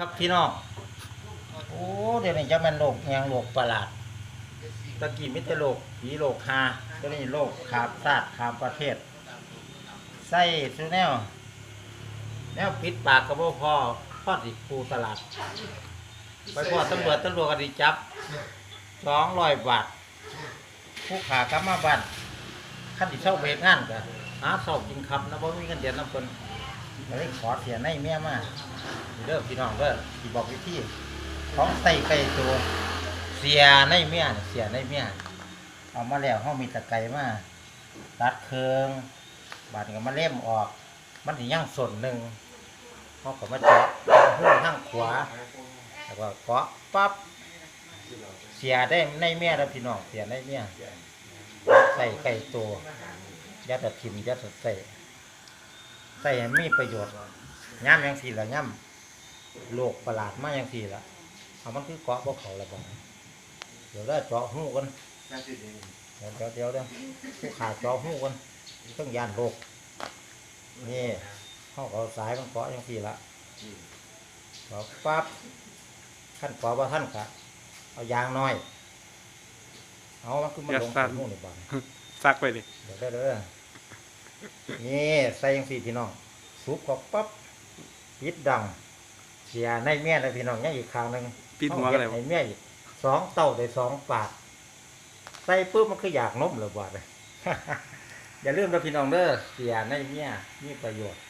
ครับพี่น้องโอ้เดี๋ยวนี้จะมันโรคอิหยังโรคประหลาดตะกี้มิตรโรคผีโรคหาเดี๋ยวนี้โรคขาบซาดขามประเทศใส่ซูแนวแนวปิดปากกระโบพอพอดิปูตลาด ไปพอตำรวจตำรวจก็ดีจับสองร้อยบาทผู้ขากลับมาบ้านขั้นที่เช่าเบรกงานก็หาเช่ากินครับนะเพราะมีเงินเดือนน้ำคนก็เลยขอเสียในเมียมา เด้อพี่น้องเด้อที่บอกวิธีของใส่ไก่ตัวเสียในเมียเสียในเมียเอามาแล้วห้องมีตะไคร้มาตัดเคืองบาดนี้ก็มาเล่มออก มันถึงย่างส่วนหนึ่งเขาก็มาเจาะหูข้างขวาแล้วก็เกาะปั๊บเสียได้ในเมียแล้วพี่น้องเสียในเมียใส่ไก่ตัวยัดต่ทิมยัดต่ใส่ใส่มีประโยชน์ย่ำยังสี่ละย่ำ โลกประหลาดมากยังสี่ละเอามันคือเกาะพวกเขาละบ้างเดี๋ยวได้เจาะหูกันเดี๋ยวเดี๋ยวเดี๋ยวเดี๋ยวผู้ขาเจาะหูกันเครื่องยานโลกนี่ห้องเอาสายมันเกาะยังสี่ละเกาะปั๊บขั้นเกาะว่าท่านกะเอายางน้อย เอามันคือมันลงอย่าสั่นนู่นนี่บ้างซักไปดิเดี๋ยวได้เลยนี่ใส่ยังสี่พี่น้องสุบก็ปั๊บปิดดัง เสียในเมียเลยพี่น้องยังอีกคราวหนึ่งปิดหัวกันเลย ในเมียอีกสองเต้าได้สองปากใส่ปุ๊บมันคืออยากนมเลยบาดเลย อย่าลืมนะพี่น้องเด้อเสียในเมียมีประโยชน์